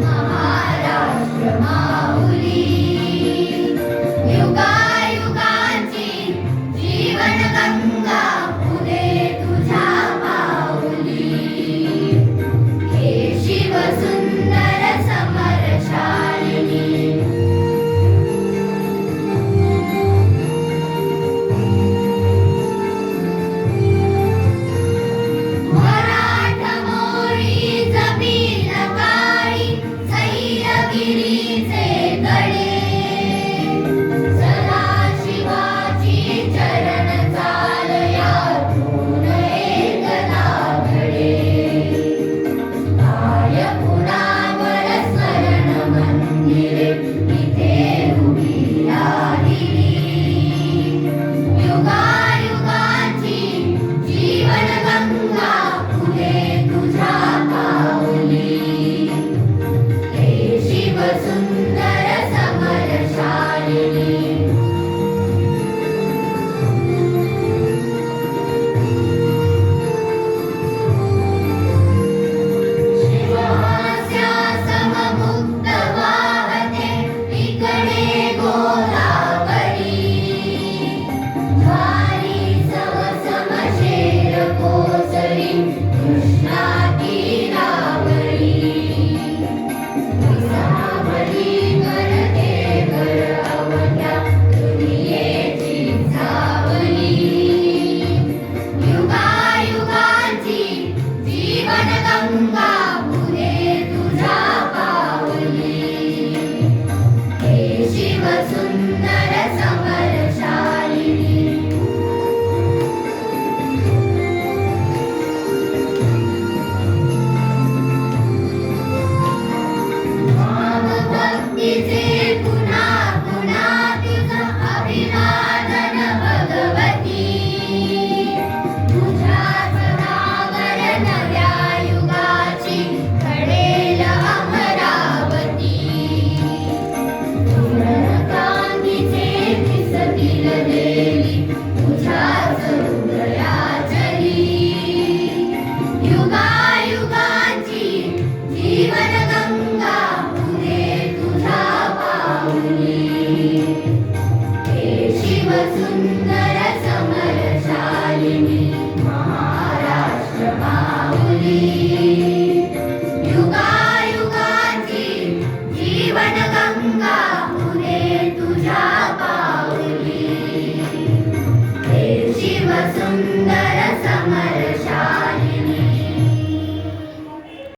Maharashtra Mauli. I'm not Sometimes